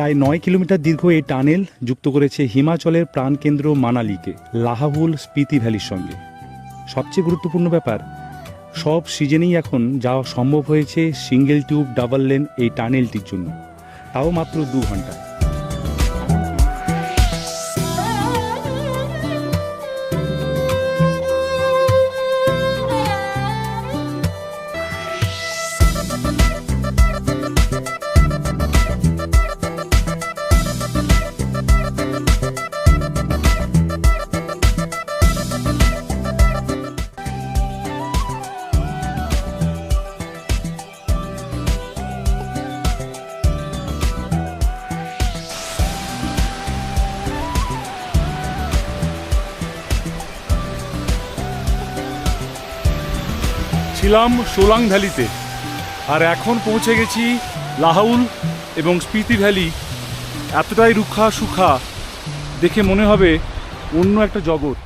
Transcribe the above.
প্রায় নয় কিলোমিটার দীর্ঘ এই টানেল যুক্ত করেছে হিমাচলের প্রাণকেন্দ্র মানালিকে লাহাহুল স্পিতি ভ্যালির সঙ্গে। সবচেয়ে গুরুত্বপূর্ণ ব্যাপার, সব সিজনেই এখন যাওয়া সম্ভব হয়েছে সিঙ্গেল টিউব ডাবল লেন এই টানেলটির জন্য। তাও মাত্র দু ঘণ্টা। ছিলাম সোলাং ভ্যালিতে। আর এখন পৌঁছে গেছি লাহাউল এবং স্পিতি ভ্যালি। এতটাই রুখা সুখা, দেখে মনে হবে অন্য একটা জগৎ।